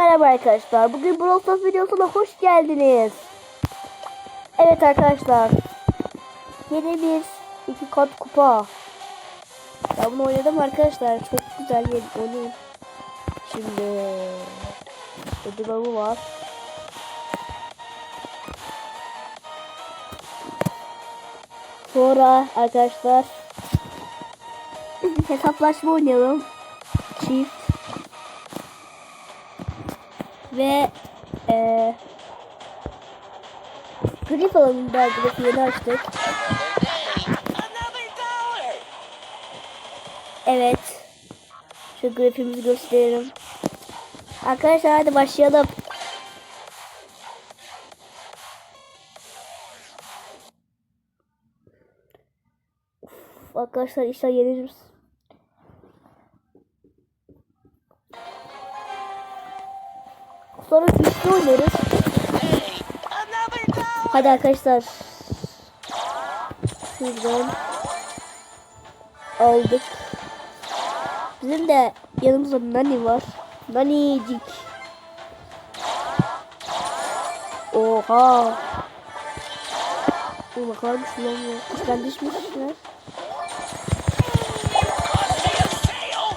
Merhaba arkadaşlar. Bugün Brawl Stars videosuna hoş geldiniz. Evet arkadaşlar. Yeni bir iki kat kupa. Ben bunu oynadım arkadaşlar. Çok güzel bir oyun. Şimdi ödül var. Sonra arkadaşlar hesaplaşma oynayalım. Çift. Ve eee grip alanında grip açtık. Evet. Şu grafimizi gösterelim. Arkadaşlar hadi başlayalım. Uf, arkadaşlar inşallah yeniriz. Üçlü oynarız. Hadi arkadaşlar. Şuradan aldık. Bizim de yanımızda Nani var. Nanicik. Oha. Bakar mısın lan bu? Kuştan düşmüşler.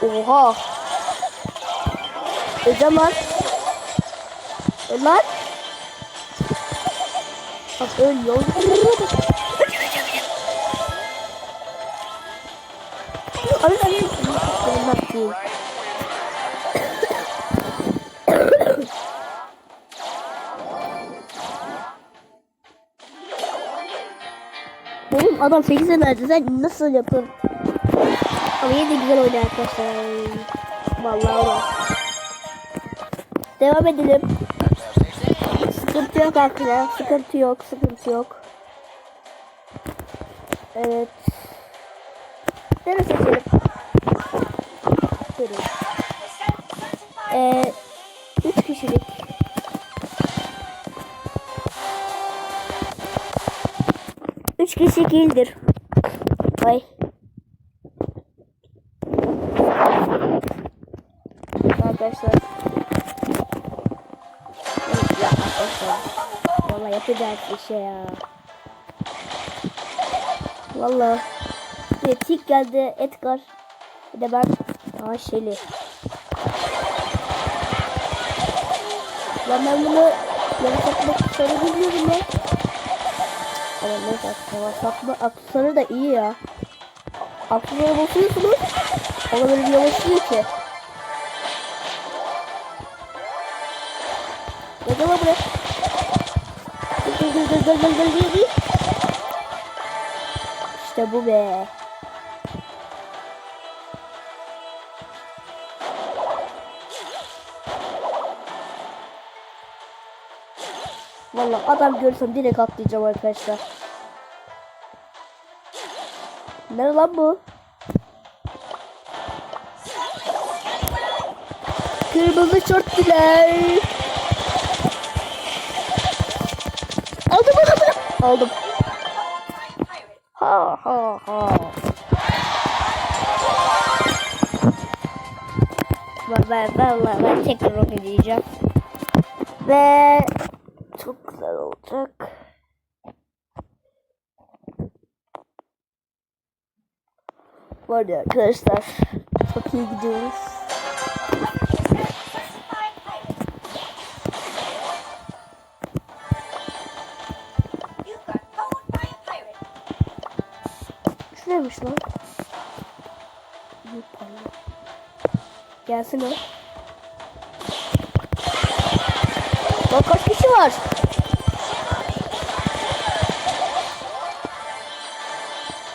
Oha. O zaman. Lan. Bak ölüyor. Hayır. Olmaz değil. Oğlum adam 8 verdi sen nasıl yapın? Ama yine de güzel oynuyor arkadaşlar. Vallahi öyle. Devam edelim. Sıkıntı yok arkadaşlar. Sıkıntı yok. Sıkıntı yok. Evet. Neresi seçelim? Şöyle. Ee, üç kişilik. Üç kişi değildir. Ay. Arkadaşlar. Arkadaşlar. Valla yapacak bir şey ya. Valla. Bir tik geldi Edgar. Bir de ben daha Şeli. Lan ben bunu yansıtmak sonra bilmiyorum ya. Ama neyse yansıtma aksesuarı da iyi ya. Aksesuara basıyorsunuz. Ama böyle bir yavaşlıyor ki. Gel gel buraya. Gel. İşte bu be. Vallahi adam görsem direkt atlayacağım arkadaşlar. Ne lan bu? Kırmızı şortlular. Aldım. Ha ha ha. Ben ben ben, ben tekrar oynayacağım. Ve çok güzel olacak. Var ya arkadaşlar çok iyi gidiyoruz. Panda. Gelsin o. Lan kaç kişi var?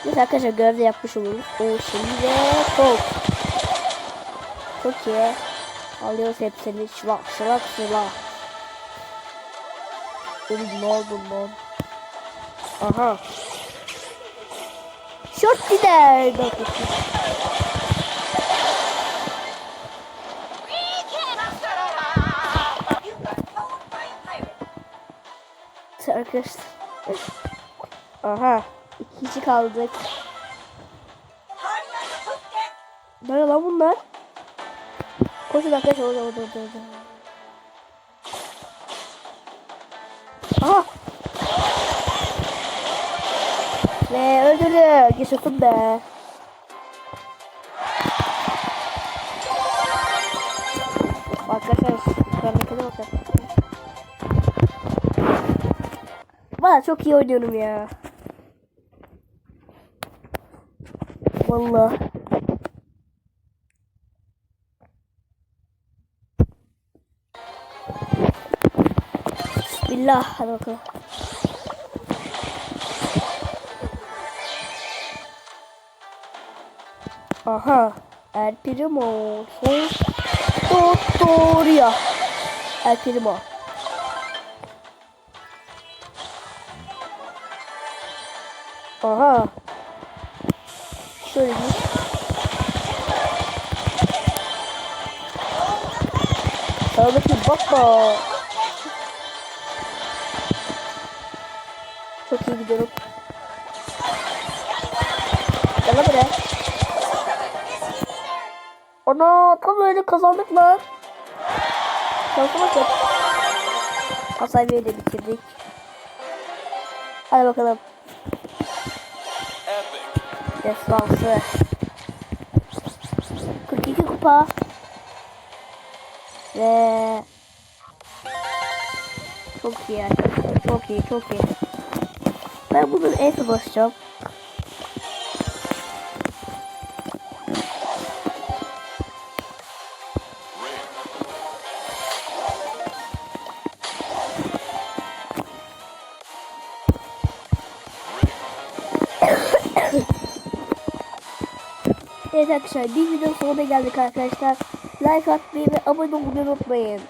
Biz arkadaşlar görev yapmış oluruz. O şimdi de top. Çok iyi. Alıyoruz hepsini. Şılak şılak şılak. Oğlum ne oldu lan? Aha. Short gider. Arkadaşlar. Aha. İki kişi kaldık. Nerede lan bunlar? Koşun arkadaşlar orada orada. orada. Yaptık. Yaşasın be. Arkadaşlar yukarıdakine bakın. Valla çok iyi oynuyorum ya. Vallahi. Bismillah. Hadi bakalım. Aha. El Primo. Son. Doktoria. El Primo. Aha. Şöyle bir. Sağdaki baba. Çok iyi gidiyorum. Gel buraya. Ana tam öyle kazandık lan. Şansa bakın. Hasaybeyi de bitirdik. Hadi bakalım. Destansı. 42 kupa. Ve çok iyi arkadaşlar. Çok iyi, çok iyi. Ben bunun F'e basacağım. Evet arkadaşlar bir video sonuna geldik arkadaşlar. Like atmayı ve abone olmayı unutmayın.